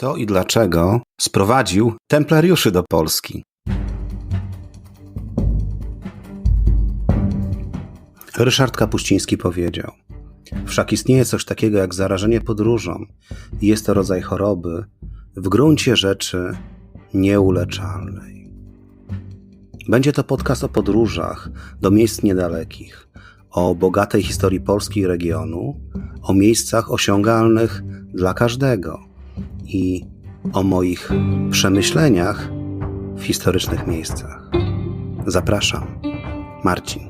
Kto i dlaczego sprowadził templariuszy do Polski? Ryszard Kapuściński powiedział: Wszak istnieje coś takiego jak zarażenie podróżą, i jest to rodzaj choroby w gruncie rzeczy nieuleczalnej. Będzie to podcast o podróżach do miejsc niedalekich, o bogatej historii Polski i regionu, o miejscach osiągalnych dla każdego i o moich przemyśleniach w historycznych miejscach. Zapraszam, Marcin.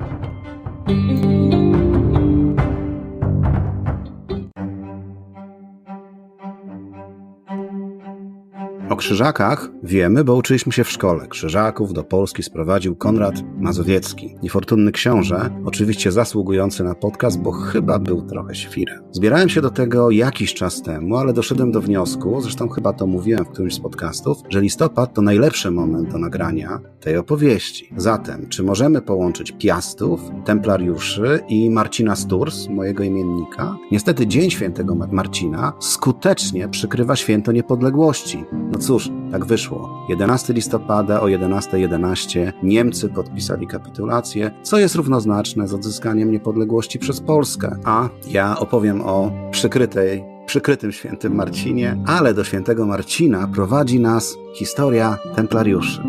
O krzyżakach wiemy, bo uczyliśmy się w szkole. Krzyżaków do Polski sprowadził Konrad Mazowiecki. Niefortunny książę, oczywiście zasługujący na podcast, bo chyba był trochę świrem. Zbierałem się do tego jakiś czas temu, ale doszedłem do wniosku, zresztą chyba to mówiłem w którymś z podcastów, że listopad to najlepszy moment do nagrania tej opowieści. Zatem, czy możemy połączyć Piastów, Templariuszy i Marcina Sturs, mojego imiennika? Niestety Dzień Świętego Marcina skutecznie przykrywa Święto Niepodległości. No cóż, tak wyszło. 11 listopada o 11.11 .11 Niemcy podpisali kapitulację, co jest równoznaczne z odzyskaniem niepodległości przez Polskę. A ja opowiem o przykrytej przykrytym świętym Marcinie, ale do świętego Marcina prowadzi nas historia templariuszy.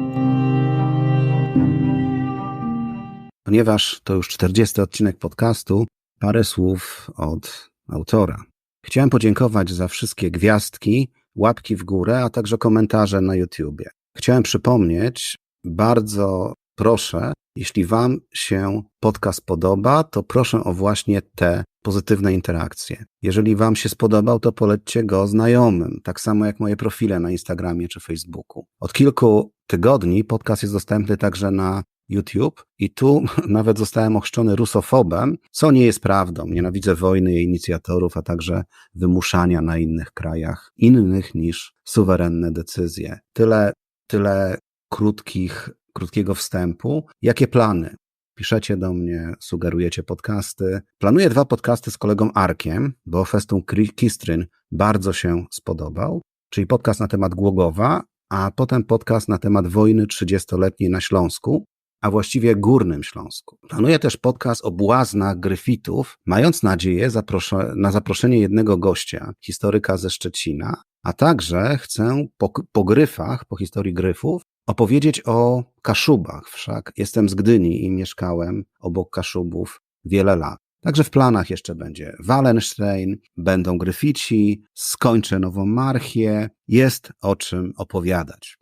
Ponieważ to już 40 odcinek podcastu, parę słów od autora. Chciałem podziękować za wszystkie gwiazdki, łapki w górę, a także komentarze na YouTubie. Chciałem przypomnieć, bardzo proszę, jeśli Wam się podcast podoba, to proszę o właśnie te pozytywne interakcje. Jeżeli Wam się spodobał, to polećcie go znajomym, tak samo jak moje profile na Instagramie czy Facebooku. Od kilku tygodni podcast jest dostępny także na YouTube i tu nawet zostałem ochrzczony rusofobem, co nie jest prawdą. Nienawidzę wojny, jej inicjatorów, a także wymuszania na innych krajach innych niż suwerenne decyzje. Tyle, tyle krótkich, krótkiego wstępu. Jakie plany? Piszecie do mnie, sugerujecie podcasty. Planuję dwa podcasty z kolegą Arkiem, bo Festum Kistryn bardzo się spodobał, czyli podcast na temat Głogowa, a potem podcast na temat wojny 30-letniej na Śląsku a właściwie Górnym Śląsku. Planuję też podcast o błaznach gryfitów, mając nadzieję na zaproszenie jednego gościa, historyka ze Szczecina, a także chcę po, po gryfach, po historii gryfów, opowiedzieć o Kaszubach. Wszak jestem z Gdyni i mieszkałem obok Kaszubów wiele lat. Także w planach jeszcze będzie Wallenstein, będą gryfici, skończę nową marchię, jest o czym opowiadać.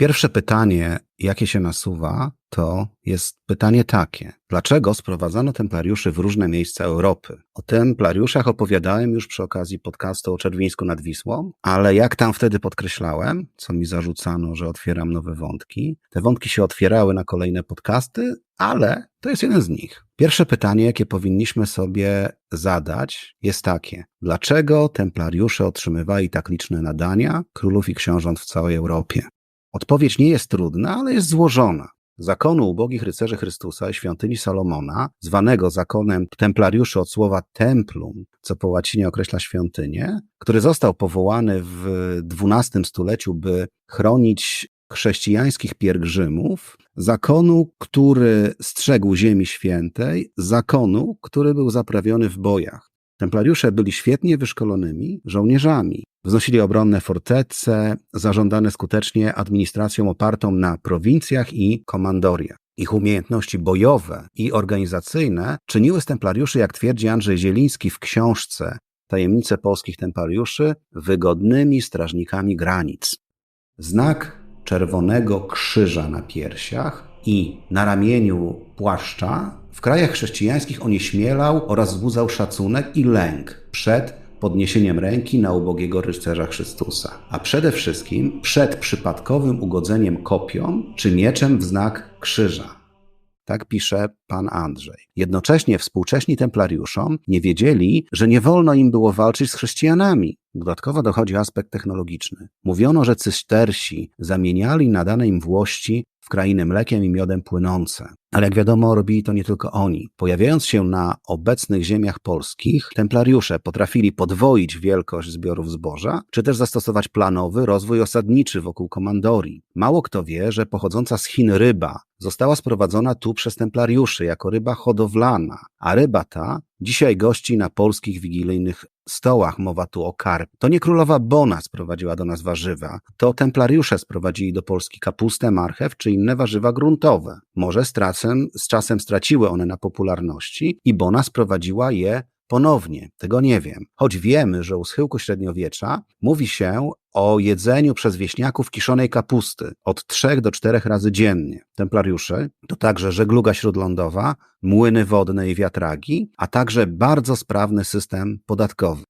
Pierwsze pytanie, jakie się nasuwa, to jest pytanie takie. Dlaczego sprowadzano templariuszy w różne miejsca Europy? O templariuszach opowiadałem już przy okazji podcastu o Czerwińsku nad Wisłą, ale jak tam wtedy podkreślałem, co mi zarzucano, że otwieram nowe wątki, te wątki się otwierały na kolejne podcasty, ale to jest jeden z nich. Pierwsze pytanie, jakie powinniśmy sobie zadać, jest takie: dlaczego templariusze otrzymywali tak liczne nadania królów i książąt w całej Europie? Odpowiedź nie jest trudna, ale jest złożona. Zakonu ubogich rycerzy Chrystusa i świątyni Salomona, zwanego zakonem templariuszy od słowa templum, co po łacinie określa świątynię, który został powołany w XII stuleciu, by chronić chrześcijańskich pielgrzymów, zakonu, który strzegł Ziemi Świętej, zakonu, który był zaprawiony w bojach. Templariusze byli świetnie wyszkolonymi żołnierzami. Wznosili obronne fortece, zażądane skutecznie administracją opartą na prowincjach i komandoriach. Ich umiejętności bojowe i organizacyjne czyniły z templariuszy, jak twierdzi Andrzej Zieliński w książce Tajemnice polskich templariuszy, wygodnymi strażnikami granic. Znak czerwonego krzyża na piersiach i na ramieniu płaszcza w krajach chrześcijańskich onieśmielał oraz wzbudzał szacunek i lęk przed podniesieniem ręki na ubogiego rycerza Chrystusa, a przede wszystkim przed przypadkowym ugodzeniem kopią czy mieczem w znak krzyża. Tak pisze pan Andrzej. Jednocześnie współcześni templariuszom nie wiedzieli, że nie wolno im było walczyć z chrześcijanami. Dodatkowo dochodzi aspekt technologiczny. Mówiono, że cystersi zamieniali nadane im włości w krainy mlekiem i miodem płynące. Ale jak wiadomo, robili to nie tylko oni. Pojawiając się na obecnych ziemiach polskich, templariusze potrafili podwoić wielkość zbiorów zboża, czy też zastosować planowy rozwój osadniczy wokół komandorii. Mało kto wie, że pochodząca z Chin ryba została sprowadzona tu przez templariuszy jako ryba hodowlana, a ryba ta dzisiaj gości na polskich wigilijnych stołach. Mowa tu o karp. To nie królowa Bona sprowadziła do nas warzywa, to templariusze sprowadzili do Polski kapustę, marchew czy inne warzywa gruntowe. Może z czasem, z czasem straciły one na popularności i Bona sprowadziła je Ponownie, tego nie wiem. Choć wiemy, że u schyłku średniowiecza mówi się o jedzeniu przez wieśniaków kiszonej kapusty od trzech do czterech razy dziennie. Templariusze to także żegluga śródlądowa, młyny wodne i wiatragi, a także bardzo sprawny system podatkowy.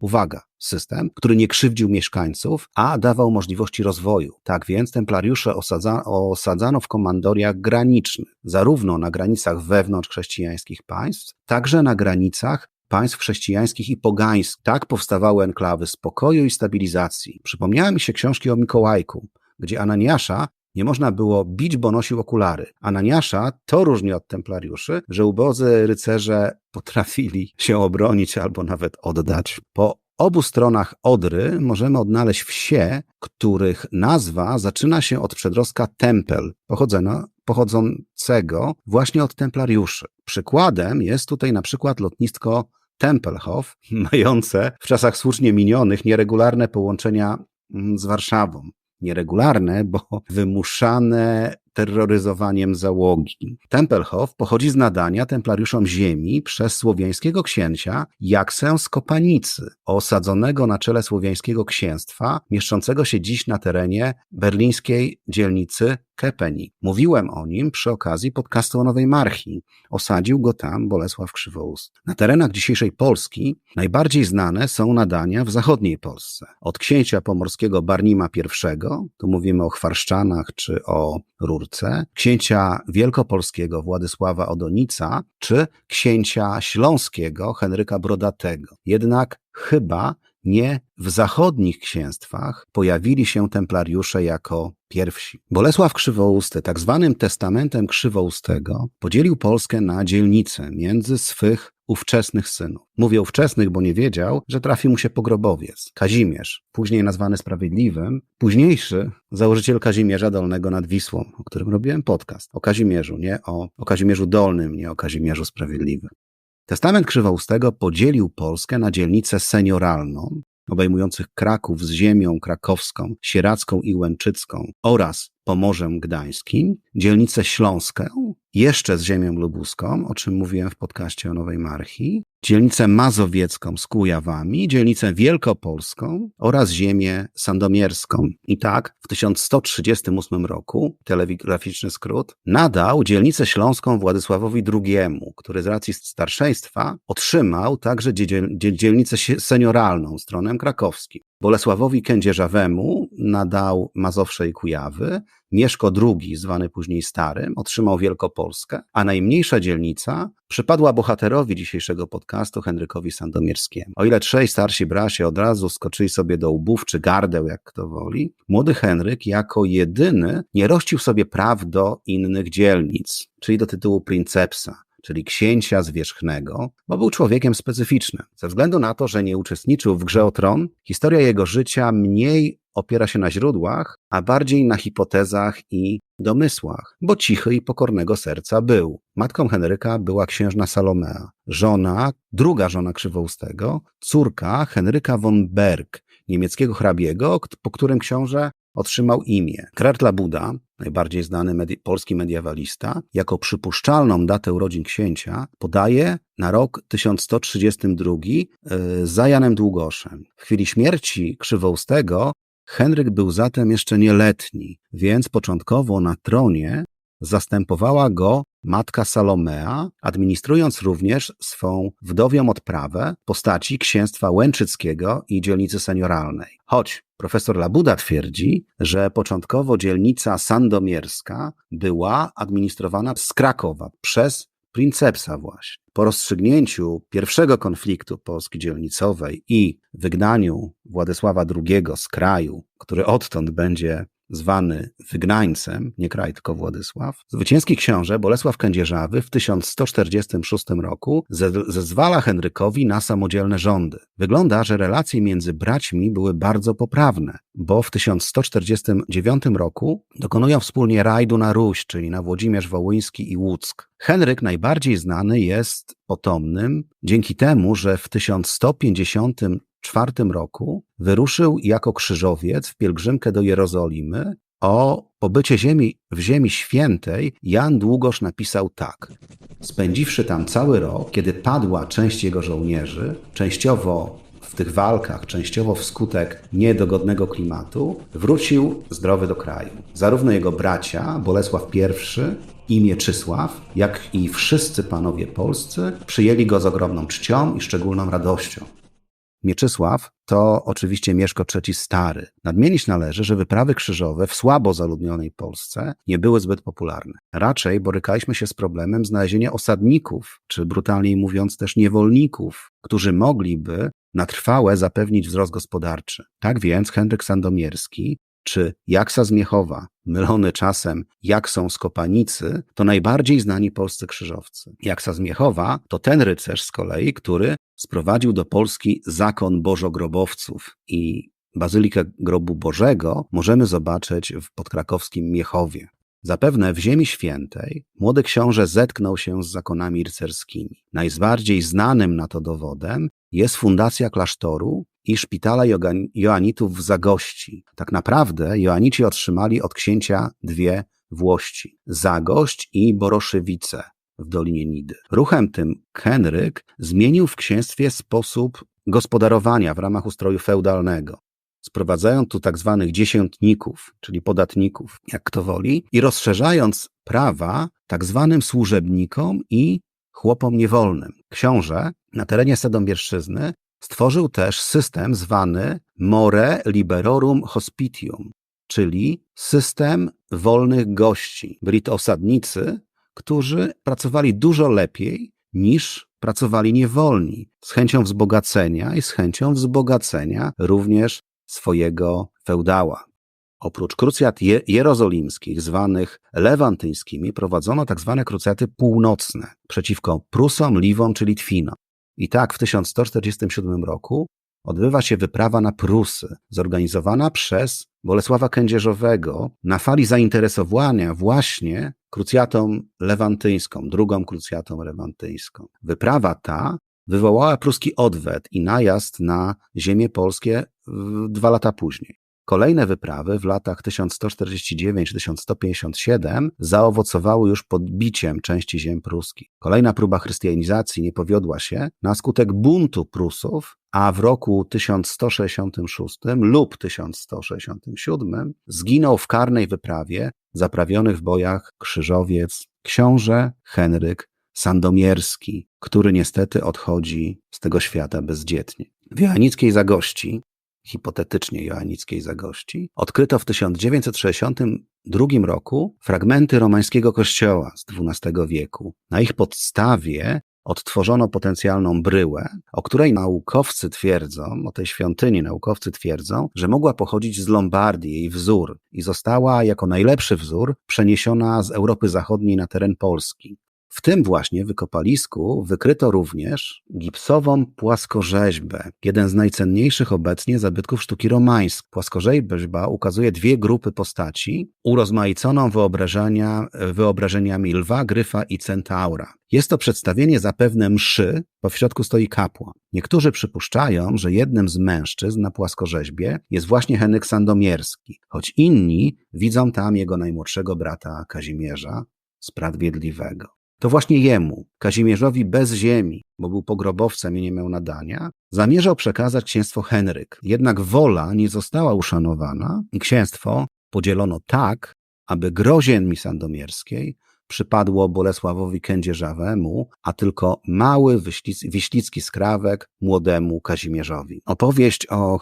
Uwaga, system, który nie krzywdził mieszkańców, a dawał możliwości rozwoju. Tak więc templariusze osadza, osadzano w komandoriach granicznych, zarówno na granicach wewnątrz chrześcijańskich państw, także na granicach państw chrześcijańskich i pogańskich. Tak powstawały enklawy spokoju i stabilizacji. Przypomniały mi się książki o Mikołajku, gdzie Ananiasza nie można było bić, bo nosił okulary. Ananiasza to różni od templariuszy, że ubodzy rycerze potrafili się obronić albo nawet oddać. Po obu stronach Odry możemy odnaleźć wsie, których nazwa zaczyna się od przedrostka Tempel, pochodzącego właśnie od templariuszy. Przykładem jest tutaj na przykład lotnisko Tempelhof, mające w czasach słusznie minionych nieregularne połączenia mm, z Warszawą. Nieregularne, bo wymuszane terroryzowaniem załogi. Tempelhof pochodzi z nadania templariuszom ziemi przez słowiańskiego księcia Jaksę z Kopanicy, osadzonego na czele słowiańskiego księstwa, mieszczącego się dziś na terenie berlińskiej dzielnicy Mówiłem o nim przy okazji podcastu o Nowej Marchii. Osadził go tam Bolesław Krzywoust. Na terenach dzisiejszej Polski najbardziej znane są nadania w zachodniej Polsce. Od księcia pomorskiego Barnima I, tu mówimy o Chwarszczanach czy o Rurce, księcia wielkopolskiego Władysława Odonica, czy księcia śląskiego Henryka Brodatego. Jednak chyba nie w zachodnich księstwach pojawili się templariusze jako pierwsi. Bolesław Krzywousty, tak zwanym testamentem Krzywoustego, podzielił Polskę na dzielnice między swych ówczesnych synów. Mówię ówczesnych, bo nie wiedział, że trafi mu się pogrobowiec. Kazimierz, później nazwany Sprawiedliwym, późniejszy założyciel Kazimierza Dolnego nad Wisłą, o którym robiłem podcast. O Kazimierzu, nie o, o Kazimierzu Dolnym, nie o Kazimierzu Sprawiedliwym. Testament Krzywoustego podzielił Polskę na dzielnicę senioralną, obejmujących Kraków z ziemią krakowską, sieracką i łęczycką oraz Pomorzem Gdańskim, dzielnicę śląską, jeszcze z ziemią lubuską, o czym mówiłem w podcaście o Nowej Marchii, dzielnicę mazowiecką z Kujawami, dzielnicę wielkopolską oraz ziemię sandomierską. I tak w 1138 roku, telegraficzny skrót, nadał dzielnicę śląską Władysławowi II, który z racji starszeństwa otrzymał także dzielnicę senioralną z tronem krakowskim. Bolesławowi Kędzierzawemu nadał Mazowsze i Kujawy, Mieszko II, zwany później Starym, otrzymał Wielkopolskę, a najmniejsza dzielnica przypadła bohaterowi dzisiejszego podcastu Henrykowi Sandomierskiemu. O ile trzej starsi bracia od razu skoczyli sobie do łbów czy gardeł, jak kto woli, młody Henryk jako jedyny nie rościł sobie praw do innych dzielnic, czyli do tytułu princepsa czyli księcia zwierzchnego, bo był człowiekiem specyficznym. Ze względu na to, że nie uczestniczył w grze o tron, historia jego życia mniej opiera się na źródłach, a bardziej na hipotezach i domysłach, bo cichy i pokornego serca był. Matką Henryka była księżna Salomea, żona, druga żona Krzywoustego, córka Henryka von Berg, niemieckiego hrabiego, po którym książę otrzymał imię. Krartla Buda, najbardziej znany medi polski mediewalista, jako przypuszczalną datę urodzin księcia podaje na rok 1132 yy, za Janem Długoszem. W chwili śmierci Krzywoustego Henryk był zatem jeszcze nieletni, więc początkowo na tronie zastępowała go matka Salomea, administrując również swą wdowią odprawę w postaci księstwa Łęczyckiego i dzielnicy senioralnej. Choć profesor Labuda twierdzi, że początkowo dzielnica sandomierska była administrowana z Krakowa przez princepsa właśnie. Po rozstrzygnięciu pierwszego konfliktu Polski dzielnicowej i wygnaniu Władysława II z kraju, który odtąd będzie zwany wygnańcem, nie kraj, tylko Władysław, zwycięski książę Bolesław Kędzierzawy w 1146 roku zezwala Henrykowi na samodzielne rządy. Wygląda, że relacje między braćmi były bardzo poprawne, bo w 1149 roku dokonują wspólnie rajdu na Ruś, czyli na Włodzimierz Wołyński i Łuck. Henryk najbardziej znany jest potomnym dzięki temu, że w 1150 czwartym roku wyruszył jako krzyżowiec w pielgrzymkę do Jerozolimy. O pobycie ziemi w Ziemi Świętej Jan Długosz napisał tak. Spędziwszy tam cały rok, kiedy padła część jego żołnierzy, częściowo w tych walkach, częściowo wskutek niedogodnego klimatu, wrócił zdrowy do kraju. Zarówno jego bracia, Bolesław I i Mieczysław, jak i wszyscy panowie polscy przyjęli go z ogromną czcią i szczególną radością. Mieczysław to oczywiście Mieszko III Stary. Nadmienić należy, że wyprawy krzyżowe w słabo zaludnionej Polsce nie były zbyt popularne. Raczej borykaliśmy się z problemem znalezienia osadników, czy brutalniej mówiąc też niewolników, którzy mogliby na trwałe zapewnić wzrost gospodarczy. Tak więc Henryk Sandomierski czy Jaksa z Miechowa, mylony czasem Jaksą z Kopanicy, to najbardziej znani polscy krzyżowcy. Jaksa z Miechowa to ten rycerz z kolei, który sprowadził do Polski zakon bożogrobowców i Bazylikę Grobu Bożego możemy zobaczyć w podkrakowskim Miechowie. Zapewne w Ziemi Świętej młody książę zetknął się z zakonami rycerskimi. Najbardziej znanym na to dowodem jest fundacja klasztoru i szpitala Joanitów w Zagości. Tak naprawdę Joanici otrzymali od księcia dwie włości: Zagość i Boroszywice w Dolinie Nidy. Ruchem tym Henryk zmienił w księstwie sposób gospodarowania w ramach ustroju feudalnego. Sprowadzając tu tak zwanych dziesiętników, czyli podatników, jak kto woli, i rozszerzając prawa tak zwanym służebnikom i chłopom niewolnym. Książę na terenie Sedomierszczyzny stworzył też system zwany More Liberorum Hospitium, czyli system wolnych gości. Byli to osadnicy, którzy pracowali dużo lepiej niż pracowali niewolni, z chęcią wzbogacenia i z chęcią wzbogacenia również swojego feudała. Oprócz krucjat je jerozolimskich, zwanych lewantyńskimi, prowadzono tak zwane krucjaty północne przeciwko Prusom, Liwom czy Litwinom. I tak w 1147 roku odbywa się wyprawa na Prusy, zorganizowana przez Bolesława Kędzierzowego na fali zainteresowania właśnie krucjatą lewantyńską, drugą krucjatą lewantyńską. Wyprawa ta wywołała pruski odwet i najazd na ziemie polskie dwa lata później. Kolejne wyprawy w latach 1149-1157 zaowocowały już podbiciem części ziem pruskich. Kolejna próba chrystianizacji nie powiodła się na skutek buntu Prusów, a w roku 1166 lub 1167 zginął w karnej wyprawie zaprawionych w bojach krzyżowiec książę Henryk Sandomierski, który niestety odchodzi z tego świata bezdzietnie. W Joannickiej Zagości hipotetycznie joannickiej zagości, odkryto w 1962 roku fragmenty romańskiego kościoła z XII wieku. Na ich podstawie odtworzono potencjalną bryłę, o której naukowcy twierdzą, o tej świątyni naukowcy twierdzą, że mogła pochodzić z Lombardii, jej wzór, i została jako najlepszy wzór przeniesiona z Europy Zachodniej na teren Polski. W tym właśnie wykopalisku wykryto również gipsową płaskorzeźbę, jeden z najcenniejszych obecnie zabytków sztuki romańskiej. Płaskorzeźba ukazuje dwie grupy postaci, urozmaiconą wyobrażenia, wyobrażeniami lwa, gryfa i centaura. Jest to przedstawienie zapewne mszy, bo w środku stoi kapłan. Niektórzy przypuszczają, że jednym z mężczyzn na płaskorzeźbie jest właśnie Henryk Sandomierski, choć inni widzą tam jego najmłodszego brata Kazimierza, Sprawiedliwego. To właśnie jemu, Kazimierzowi bez ziemi, bo był pogrobowcem i nie miał nadania, zamierzał przekazać księstwo Henryk. Jednak wola nie została uszanowana i księstwo podzielono tak, aby grozienmi sandomierskiej przypadło Bolesławowi Kędzierzawemu, a tylko mały wiślicki skrawek młodemu Kazimierzowi. Opowieść o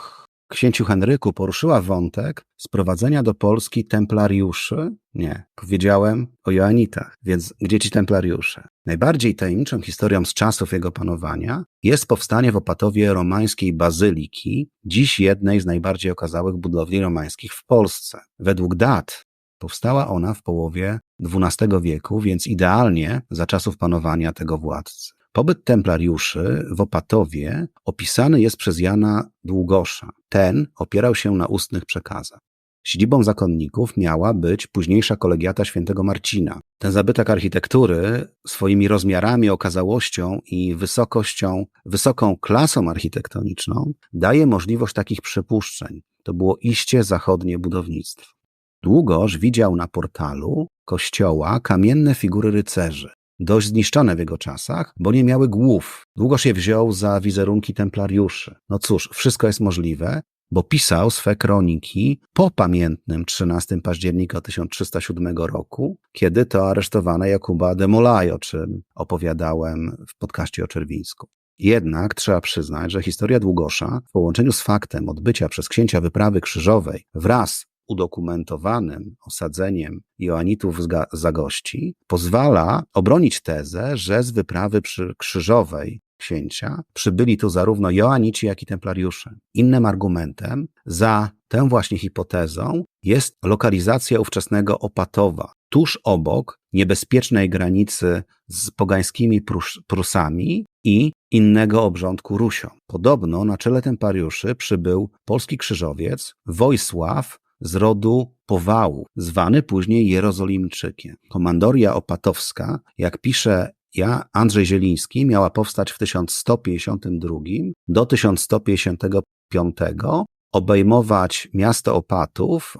księciu Henryku poruszyła wątek sprowadzenia do Polski templariuszy? Nie, powiedziałem o Joanitach, więc gdzie ci templariusze? Najbardziej tajemniczą historią z czasów jego panowania jest powstanie w Opatowie romańskiej bazyliki, dziś jednej z najbardziej okazałych budowli romańskich w Polsce. Według dat powstała ona w połowie XII wieku, więc idealnie za czasów panowania tego władcy. Pobyt templariuszy w Opatowie opisany jest przez Jana Długosza. Ten opierał się na ustnych przekazach. Siedzibą zakonników miała być późniejsza kolegiata świętego Marcina. Ten zabytek architektury swoimi rozmiarami, okazałością i wysokością, wysoką klasą architektoniczną daje możliwość takich przypuszczeń. To było iście zachodnie budownictwo. Długoż widział na portalu kościoła kamienne figury rycerzy dość zniszczone w jego czasach, bo nie miały głów. Długoż je wziął za wizerunki templariuszy. No cóż, wszystko jest możliwe, bo pisał swe kroniki po pamiętnym 13 października 1307 roku, kiedy to aresztowano Jakuba de Molay, o czym opowiadałem w podcaście o Czerwińsku. Jednak trzeba przyznać, że historia Długosza w połączeniu z faktem odbycia przez księcia wyprawy krzyżowej wraz udokumentowanym osadzeniem Joanitów z Zagości pozwala obronić tezę, że z wyprawy przy krzyżowej księcia przybyli tu zarówno Joanici, jak i templariusze. Innym argumentem za tę właśnie hipotezą jest lokalizacja ówczesnego Opatowa, tuż obok niebezpiecznej granicy z pogańskimi Prus Prusami i innego obrządku Rusią. Podobno na czele templariuszy przybył polski krzyżowiec Wojsław z rodu Powału, zwany później Jerozolimczykiem. Komandoria opatowska, jak pisze ja, Andrzej Zieliński, miała powstać w 1152 do 1155, obejmować miasto Opatów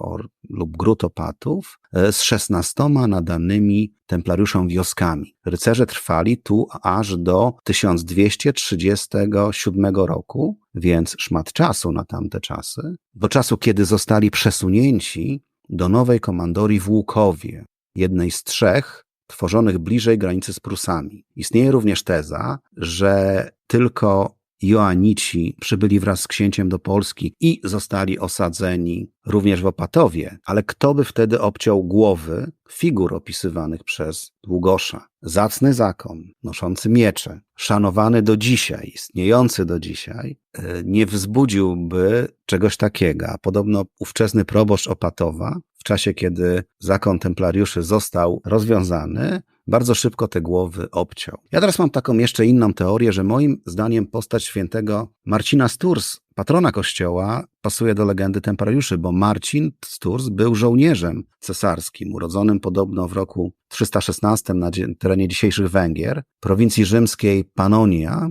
lub gród Opatów e, z szesnastoma nadanymi templariuszom wioskami. Rycerze trwali tu aż do 1237 roku, więc szmat czasu na tamte czasy, do czasu, kiedy zostali przesunięci do nowej komandorii w Łukowie, jednej z trzech tworzonych bliżej granicy z Prusami. Istnieje również teza, że tylko Joanici przybyli wraz z księciem do Polski i zostali osadzeni również w Opatowie, ale kto by wtedy obciął głowy figur opisywanych przez Długosza? Zacny zakon, noszący miecze, szanowany do dzisiaj, istniejący do dzisiaj, e, nie wzbudziłby czegoś takiego. Podobno ówczesny proboszcz Opatowa, w czasie kiedy zakon templariuszy został rozwiązany, bardzo szybko te głowy obciął. Ja teraz mam taką jeszcze inną teorię, że moim zdaniem postać świętego Marcina Sturs, patrona kościoła, pasuje do legendy templariuszy, bo Marcin Sturs był żołnierzem cesarskim, urodzonym podobno w roku 316 na terenie dzisiejszych Węgier, prowincji rzymskiej Panonia,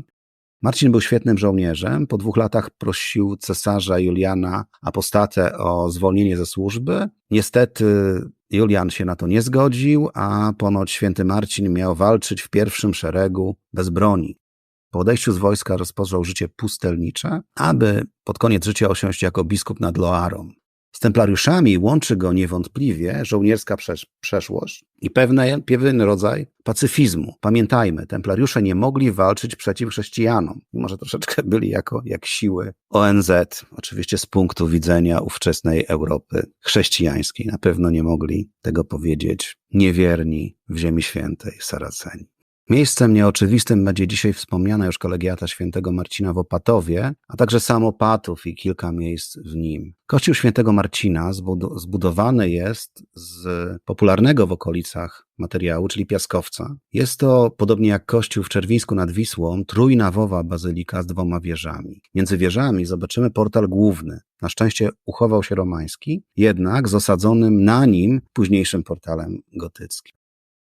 Marcin był świetnym żołnierzem. Po dwóch latach prosił cesarza Juliana Apostatę o zwolnienie ze służby. Niestety Julian się na to nie zgodził, a ponoć święty Marcin miał walczyć w pierwszym szeregu bez broni. Po odejściu z wojska rozpoczął życie pustelnicze, aby pod koniec życia osiąść jako biskup nad Loarą. Z templariuszami łączy go niewątpliwie żołnierska przeszłość i pewne, pewien rodzaj pacyfizmu. Pamiętajmy, templariusze nie mogli walczyć przeciw chrześcijanom, mimo że troszeczkę byli jako jak siły ONZ, oczywiście z punktu widzenia ówczesnej Europy chrześcijańskiej. Na pewno nie mogli tego powiedzieć niewierni w Ziemi Świętej Saraceni. Miejscem nieoczywistym będzie dzisiaj wspomniana już kolegiata świętego Marcina w Opatowie, a także sam Opatów i kilka miejsc w nim. Kościół świętego Marcina zbudowany jest z popularnego w okolicach materiału, czyli piaskowca. Jest to, podobnie jak kościół w Czerwińsku nad Wisłą, trójnawowa bazylika z dwoma wieżami. Między wieżami zobaczymy portal główny. Na szczęście uchował się romański, jednak z osadzonym na nim późniejszym portalem gotyckim.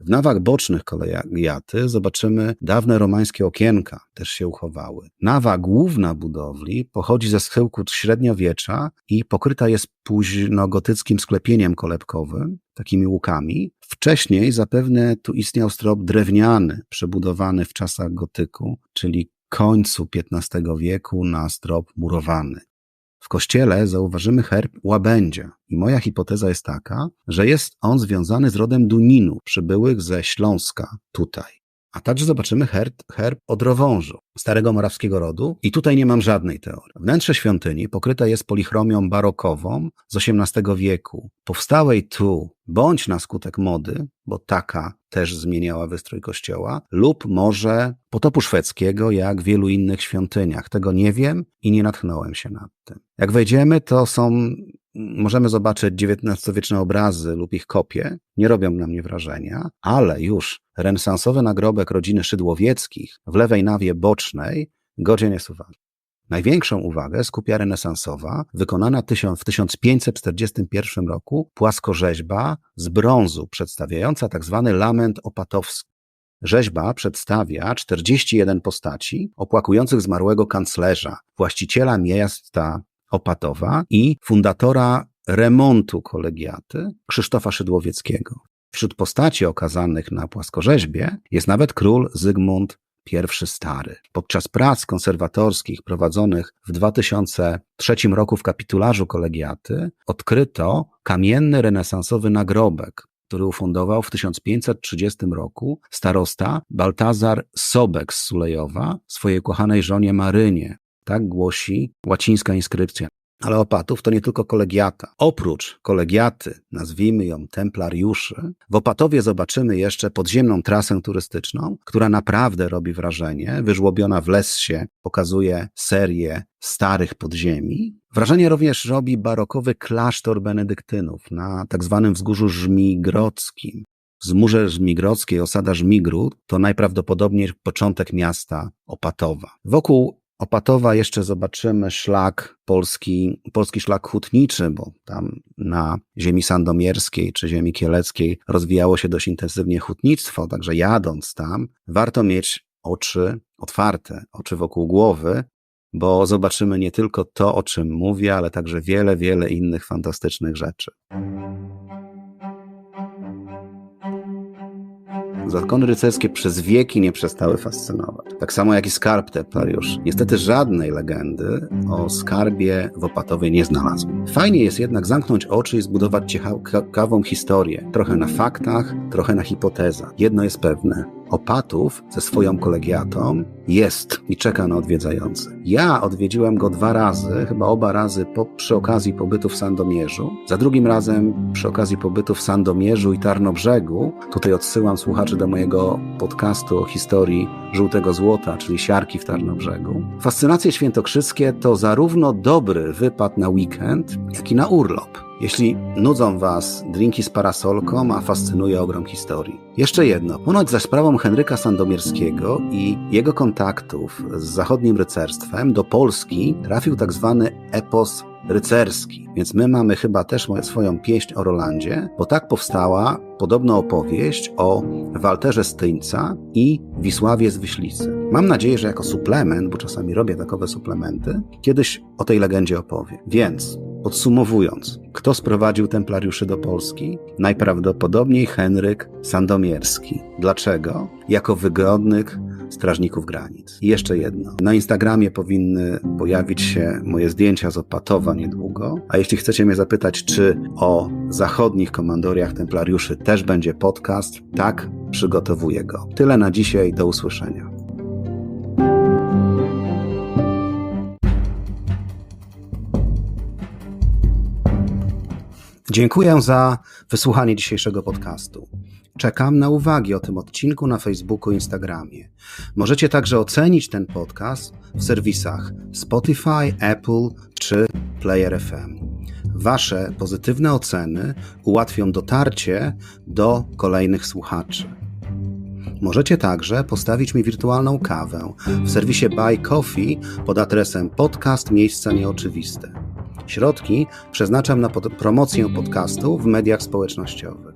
W nawach bocznych kolejaty zobaczymy dawne romańskie okienka, też się uchowały. Nawa główna budowli pochodzi ze schyłku średniowiecza i pokryta jest późnogotyckim sklepieniem kolebkowym, takimi łukami. Wcześniej zapewne tu istniał strop drewniany, przebudowany w czasach gotyku, czyli końcu XV wieku na strop murowany. W kościele zauważymy herb łabędzia i moja hipoteza jest taka, że jest on związany z rodem Duninu, przybyłych ze Śląska tutaj. A także zobaczymy herb, herb odrowążu, starego morawskiego rodu i tutaj nie mam żadnej teorii. Wnętrze świątyni pokryte jest polichromią barokową z XVIII wieku, powstałej tu bądź na skutek mody, bo taka też zmieniała wystrój kościoła, lub może potopu szwedzkiego, jak w wielu innych świątyniach. Tego nie wiem i nie natchnąłem się nad tym. Jak wejdziemy, to są możemy zobaczyć XIX-wieczne obrazy lub ich kopie, nie robią na mnie wrażenia, ale już renesansowy nagrobek rodziny Szydłowieckich w lewej nawie bocznej godzien jest uwagi. Największą uwagę skupia renesansowa, wykonana w 1541 roku płaskorzeźba z brązu, przedstawiająca tzw. Tak lament opatowski. Rzeźba przedstawia 41 postaci opłakujących zmarłego kanclerza, właściciela miasta Opatowa i fundatora remontu kolegiaty Krzysztofa Szydłowieckiego. Wśród postaci okazanych na płaskorzeźbie jest nawet król Zygmunt I Stary. Podczas prac konserwatorskich prowadzonych w 2003 roku w kapitularzu kolegiaty odkryto kamienny renesansowy nagrobek, który ufundował w 1530 roku starosta Baltazar Sobek z Sulejowa swojej kochanej żonie Marynie, tak głosi łacińska inskrypcja. Ale Opatów to nie tylko kolegiata. Oprócz kolegiaty, nazwijmy ją templariuszy, w Opatowie zobaczymy jeszcze podziemną trasę turystyczną, która naprawdę robi wrażenie. Wyżłobiona w Lessie pokazuje serię starych podziemi. Wrażenie również robi barokowy klasztor benedyktynów na tak zwanym wzgórzu Żmigrodzkim. Wzgórze Żmigrodzkie, osada Żmigru to najprawdopodobniej początek miasta Opatowa. Wokół Opatowa jeszcze zobaczymy szlak polski, polski szlak hutniczy, bo tam na ziemi sandomierskiej czy ziemi kieleckiej rozwijało się dość intensywnie hutnictwo, także jadąc tam warto mieć oczy otwarte, oczy wokół głowy, bo zobaczymy nie tylko to, o czym mówię, ale także wiele, wiele innych fantastycznych rzeczy. Zakony rycerskie przez wieki nie przestały fascynować. Tak samo jak i skarb Templariusz. Niestety żadnej legendy o skarbie w Opatowie nie znalazłem. Fajnie jest jednak zamknąć oczy i zbudować ciekawą historię. Trochę na faktach, trochę na hipotezach. Jedno jest pewne. Opatów ze swoją kolegiatą jest i czeka na odwiedzających. Ja odwiedziłem go dwa razy, chyba oba razy po, przy okazji pobytu w Sandomierzu. Za drugim razem przy okazji pobytu w Sandomierzu i Tarnobrzegu. Tutaj odsyłam słuchaczy do mojego podcastu o historii żółtego złota, czyli siarki w Tarnobrzegu. Fascynacje świętokrzyskie to zarówno dobry wypad na weekend, jak i na urlop. Jeśli nudzą Was drinki z parasolką, a fascynuje ogrom historii. Jeszcze jedno. Ponoć za sprawą Henryka Sandomierskiego i jego kontaktów z zachodnim rycerstwem do Polski trafił tak zwany epos rycerski. Więc my mamy chyba też swoją pieśń o Rolandzie, bo tak powstała podobno opowieść o Walterze Styńca i Wisławie z Wyślicy. Mam nadzieję, że jako suplement, bo czasami robię takowe suplementy, kiedyś o tej legendzie opowiem. Więc Podsumowując, kto sprowadził templariuszy do Polski? Najprawdopodobniej Henryk Sandomierski. Dlaczego? Jako wygodnych strażników granic. I jeszcze jedno. Na Instagramie powinny pojawić się moje zdjęcia z Opatowa niedługo. A jeśli chcecie mnie zapytać, czy o zachodnich komandoriach templariuszy też będzie podcast, tak, przygotowuję go. Tyle na dzisiaj. Do usłyszenia. Dziękuję za wysłuchanie dzisiejszego podcastu. Czekam na uwagi o tym odcinku na Facebooku i Instagramie. Możecie także ocenić ten podcast w serwisach Spotify, Apple czy Player FM. Wasze pozytywne oceny ułatwią dotarcie do kolejnych słuchaczy. Możecie także postawić mi wirtualną kawę w serwisie Buy Coffee pod adresem podcast Miejsca Nieoczywiste. Środki przeznaczam na pod promocję podcastu w mediach społecznościowych.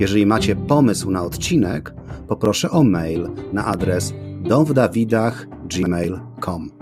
Jeżeli macie pomysł na odcinek, poproszę o mail na adres domwdawidach.gmail.com.